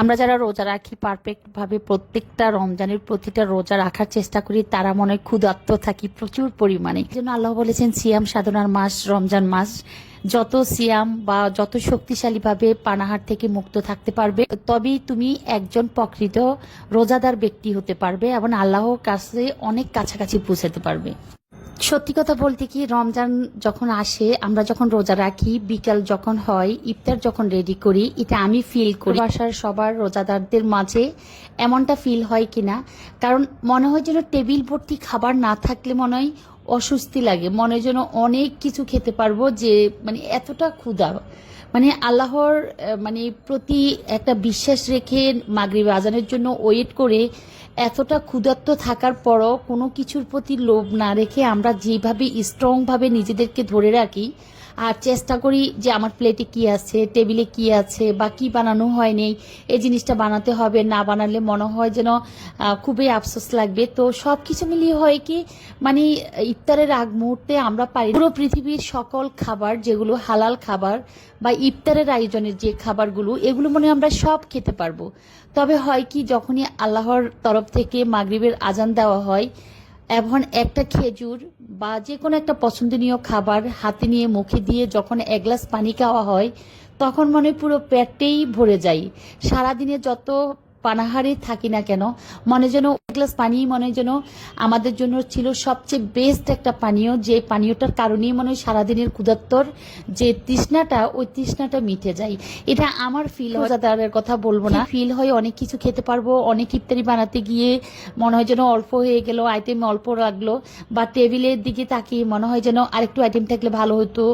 আমরা যারা রোজা রাখি পারফেক্ট ভাবে প্রত্যেকটা রমজানের প্রতিটা রোজা রাখার চেষ্টা করি, তারা মনে ক্ষুধার্ত থাকি প্রচুর পরিমাণে। জন্য আল্লাহ বলেছেন, সিয়াম সাধনার মাস, রমজান মাস। যত সিয়াম বা যত শক্তিশালী ভাবে পানাহার থেকে মুক্ত থাকতে পারবে, তবেই তুমি একজন প্রকৃত রোজাদার ব্যক্তি হতে পারবে এবং আল্লাহর কাছে অনেক কাছাকাছি পৌঁছাতে পারবে। সত্যি কথা বলতে কি, রমজান যখন আসে, আমরা যখন রোজা রাখি, বিকাল যখন হয়, ইফতার যখন রেডি করি, এটা আমি ফিল করি। বাসার সবার রোজাদারদের মাঝে এমনটা ফিল হয় কিনা, কারণ মনে হয় যেন টেবিল ভর্তি খাবার না থাকলে মনে হয় অস্বস্তি লাগে। মনে যেন অনেক কিছু খেতে পারব যে মানে এতটা ক্ষুধা। মানে আল্লাহর মানে প্রতি একটা বিশ্বাস রেখে মাগরিব আজানের জন্য ওয়েট করে এতটা ক্ষুধার্ত থাকার পরও কোনো কিছুর প্রতি লোভ না রেখে আমরা যেভাবে স্ট্রংভাবে নিজেদেরকে ধরে রাখি আর চেষ্টা করি যে আমার প্লেটে কি আছে টেবিলে কি আছে, বা কি বানানো হয় নেই এই জিনিসটা বানাতে হবে, না বানালে মনে হয় যেন খুবই আফসোস লাগবে। তো সব কিছু মিলিয়ে হয় কি মানে ইফতারের আগ মুহূর্তে আমরা পারি পুরো পৃথিবীর সকল খাবার, যেগুলো হালাল খাবার, বা ইফতারের আয়োজনের যে খাবারগুলো, এগুলো মনে আমরা সব খেতে পারব। তবে হয় কি, যখনই আল্লাহর তরফ থেকে মাগরিবের আজান দেওয়া হয় এখন একটা খেজুর বা যে কোনো একটা পছন্দনীয় খাবার হাতে নিয়ে মুখে দিয়ে যখন এক গ্লাস পানি খাওয়া হয়, তখন মনে পুরো পেটেই ভরে যায়। সারাদিনে যত পানাহারে থাকি না কেন? মনে যেন এক গ্লাস পানি মনে যেন আমাদের জন্য ছিল সবচেয়ে বেস্ট একটা পানীয় যে পানীয়টার কারণেই মনে হয় সারাদিনের ক্ষুধাত্তর যে তৃষ্ণাটা ওই তৃষ্ণাটা মিটে যায়। এটা আমার ফিল রোজাদারের কথা বলব না। ফিল হয় অনেক কিছু খেতে পারব অনেক ইফতারি বানাতে গিয়ে মনে হয় যেন অল্প হয়ে গেল আইটেম অল্প লাগল বা টেবিলের দিকে তাকিয়ে মনে হয় যেন আরেকটু আইটেম থাকলে ভালো হতো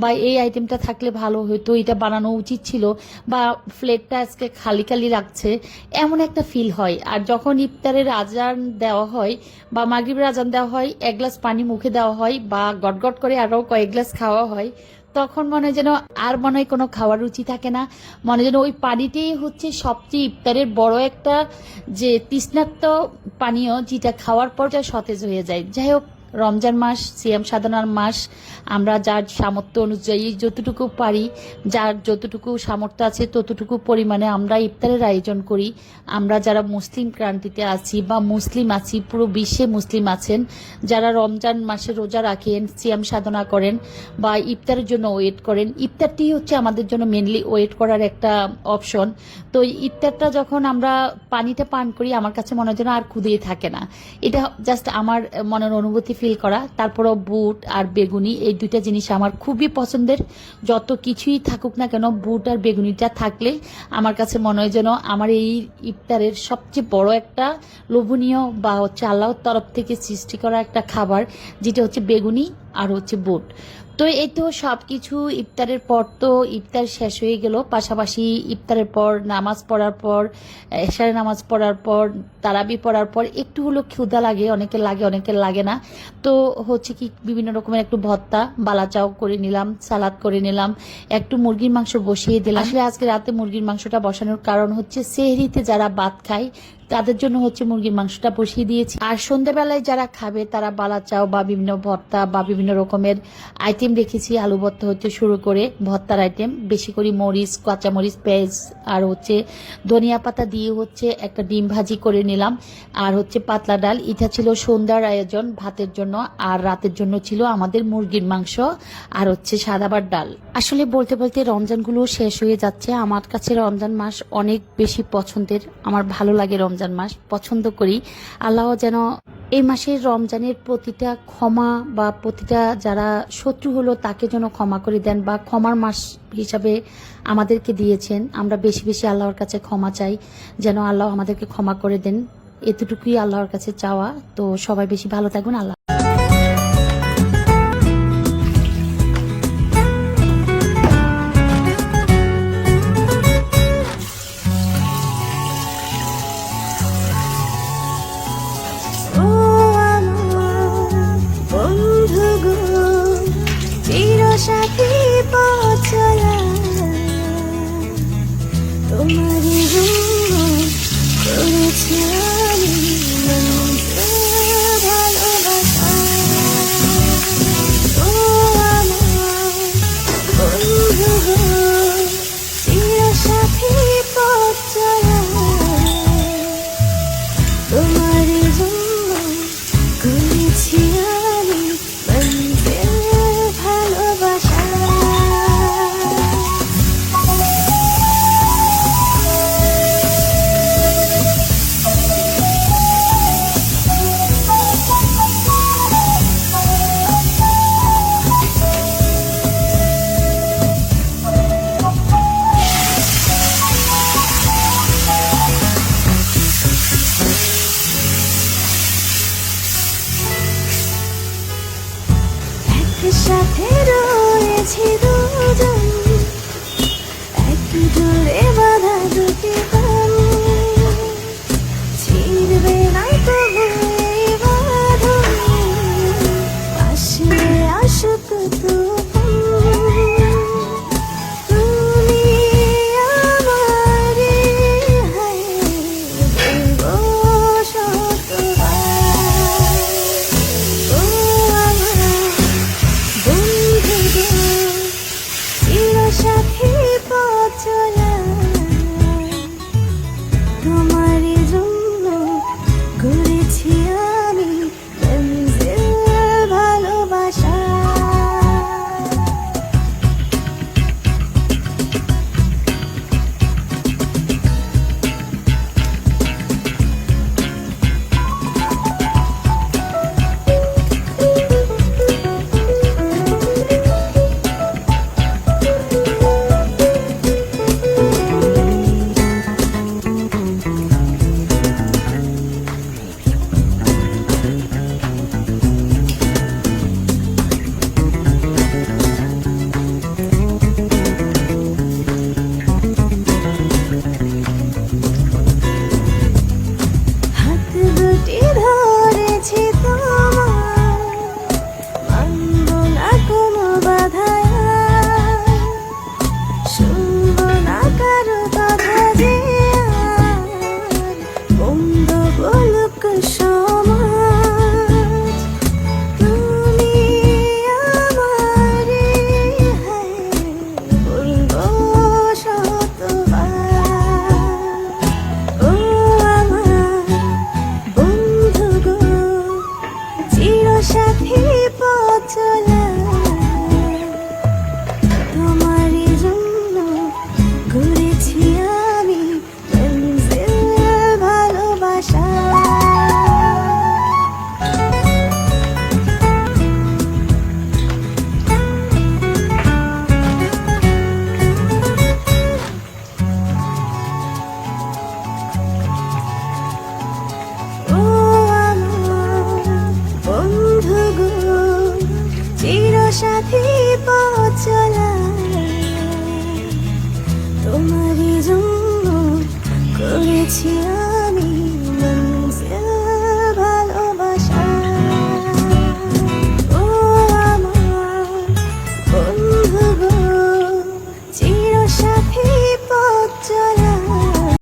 বা এই আইটেমটা থাকলে ভালো হতো এটা বানানো উচিত ছিল বা প্লেটটা আজকে খালি খালি রাখছে। এমন একটা ফিল হয়। আর যখন ইফতারের আজান দেওয়া হয় বা মাগরিবের আজান দেওয়া হয়, এক গ্লাস পানি মুখে দেওয়া হয় বা গটগট করে আরও কয়েক গ্লাস খাওয়া হয়, তখন মনে হয় যেন আর মনে হয় কোনো খাওয়ার রুচি থাকে না। মনে যেন ওই পানিটাই হচ্ছে সবচেয়ে ইফতারের বড় একটা যে তৃষ্ণার্ত পানীয় যেটা খাওয়ার পর যা সতেজ হয়ে যায়। যাই হোক রমজান মাস, সিয়াম সাধনার মাস, আমরা যার সামর্থ্য অনুযায়ী যতটুকু পারি, যার যতটুকু সামর্থ্য আছে ততটুকু পরিমাণে আমরা ইফতারের আয়োজন করি। আমরা যারা মুসলিম ক্রান্তিতে আছি বা মুসলিম আছি, পুরো বিশ্বে মুসলিম আছেন, যারা রমজান মাসে রোজা রাখেন, সিয়াম সাধনা করেন বা ইফতারের জন্য ওয়েট করেন, ইফতারটি হচ্ছে আমাদের জন্য মেনলি ওয়েট করার একটা অপশন। তো ইফতারটা যখন আমরা পানিটা পান করি, আমার কাছে মনে হয় যেন আর ক্ষুদিয়ে থাকে না। এটা জাস্ট আমার মনের অনুভূতি ফিল করা, তারপরও বুট আর বেগুনি, এই দুইটা জিনিস আমার খুবই পছন্দের। যত কিছুই থাকুক না কেন, বুট আর বেগুনিটা থাকলে আমার কাছে মনে হয় যেন আমার এই ইফতারের সবচেয়ে বড় একটা লোভনীয় বা হচ্ছে আল্লাহর তরফ থেকে সৃষ্টি করা একটা খাবার, যেটা হচ্ছে বেগুনি আর হচ্ছে বুট। তো এই তো সব কিছু ইফতারের পর তো ইফতার শেষ হয়ে গেল। পাশাপাশি ইফতারের পর, নামাজ পড়ার পর, এশারের নামাজ পড়ার পর, তারাবি পড়ার পর একটু হলো ক্ষুধা লাগে অনেকের লাগে অনেকের লাগে না। তো হচ্ছে কি, বিভিন্ন রকমের একটু ভত্তা বালাচাও করে নিলাম, সালাদ করে নিলাম, একটু মুরগির মাংস বসিয়ে দিলাম। আসলে আজকে রাতে মুরগির মাংসটা বসানোর কারণ হচ্ছে, সেহরিতে যারা ভাত খায় তাদের জন্য হচ্ছে মুরগির মাংসটা বসিয়ে দিয়েছি। আর সন্ধ্যাবেলায় যারা খাবে, তারা বালা চাও বা বিভিন্ন ভর্তা বা বিভিন্ন রকমের আইটেম রেখেছি। আলু ভর্তা হচ্ছে শুরু করে ভর্তার আইটেম বেশি করে মরিচ, কাঁচামরিচ, পেঁয়াজ আর হচ্ছে ধনিয়া পাতা দিয়ে হচ্ছে একটা ডিম ভাজি করে নিলাম। আর হচ্ছে পাতলা ডাল। এটা ছিল সন্ধ্যার আয়োজন ভাতের জন্য। আর রাতের জন্য ছিল আমাদের মুরগির মাংস আর হচ্ছে সাদাবার ডাল। আসলে বলতে বলতে রমজানগুলো শেষ হয়ে যাচ্ছে। আমার কাছে রমজান মাস অনেক বেশি পছন্দের। আমার ভালো লাগে রমজান মাস পছন্দ করি। আল্লাহ যেন এই মাসের রমজানের প্রতিটা ক্ষমা বা প্রতিটা যারা শত্রু হলো তাকে যেন ক্ষমা করে দেন বা ক্ষমার মাস হিসাবে আমাদেরকে দিয়েছেন। আমরা বেশি বেশি আল্লাহর কাছে ক্ষমা চাই, যেন আল্লাহ আমাদেরকে ক্ষমা করে দেন। এতটুকুই আল্লাহর কাছে চাওয়া। তো সবাই বেশি ভালো থাকুন। আল্লাহ সাথী পচলা তোমারই রূপ good. 情。